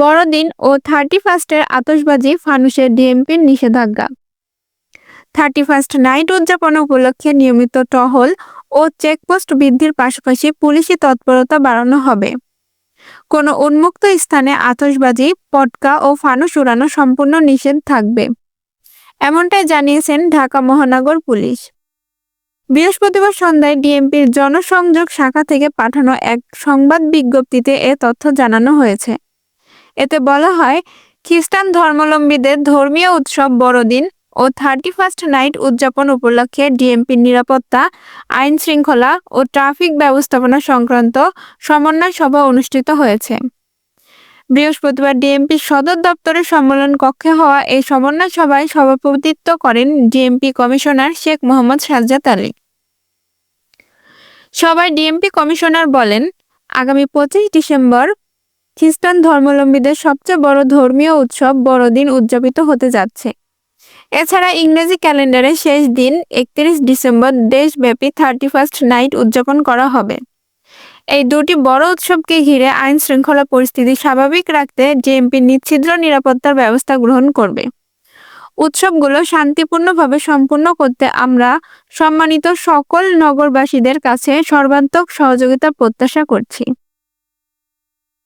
বড়দিন ও থার্টি ফার্স্টের আতসবাজি ফানুসের ডিএমপির নিষেধাজ্ঞা। থার্টি ফার্স্ট নাইট উদযাপন উপলক্ষে নিয়মিত টহল ও চেকপোস্ট বৃদ্ধির পাশাপাশি পুলিশি তৎপরতা বাড়ানো হবে। কোনো উন্মুক্ত স্থানে আতসবাজি পটকা ও ফানুস উড়ানো সম্পূর্ণ নিষেধ থাকবে, এমনটাই জানিয়েছেন ঢাকা মহানগর পুলিশ। বৃহস্পতিবার সন্ধ্যায় ডিএমপির জনসংযোগ শাখা থেকে পাঠানো এক সংবাদ বিজ্ঞপ্তিতে এ তথ্য জানানো হয়েছে। এতে বলা হয়, খ্রিস্টান ধর্মাবলম্বীদের ধর্মীয় উৎসব বড়দিন ও থার্টি ফার্স্ট নাইট উদযাপন উপলক্ষে ডিএমপির নিরাপত্তা, আইন শৃঙ্খলা ও ট্রাফিক ব্যবস্থাপনা সংক্রান্ত সমন্বয় সভা অনুষ্ঠিত হয়েছে। বৃহস্পতিবার ডিএমপির সদর দপ্তরের সম্মেলন কক্ষে হওয়া এই সমন্বয় সভায় সভাপতিত্ব করেন ডিএমপি কমিশনার শেখ মোহাম্মদ সাজ্জাদ আলী। সভায় ডিএমপি কমিশনার বলেন, আগামী পঁচিশ ডিসেম্বর খ্রিস্টান ধর্মাবলম্বীদের সবচেয়ে বড় ধর্মীয় উৎসব বড়দিন উদযাপিত হতে যাচ্ছে। এছাড়া ইংরেজি ক্যালেন্ডারে শেষ দিন একত্রিশ ডিসেম্বর দেশব্যাপী থার্টি ফার্স্ট নাইট উদযাপন করা হবে। এই দুটি বড় উৎসবকে ঘিরে আইন শৃঙ্খলা পরিস্থিতি স্বাভাবিক রাখতে জেএমপি নিচ্ছিদ্র নিরাপত্তার ব্যবস্থা গ্রহণ করবে। উৎসবগুলো শান্তিপূর্ণভাবে সম্পূর্ণ করতে আমরা সম্মানিত সকল নগরবাসীদের কাছে সর্বান্তক সহযোগিতা প্রত্যাশা করছি।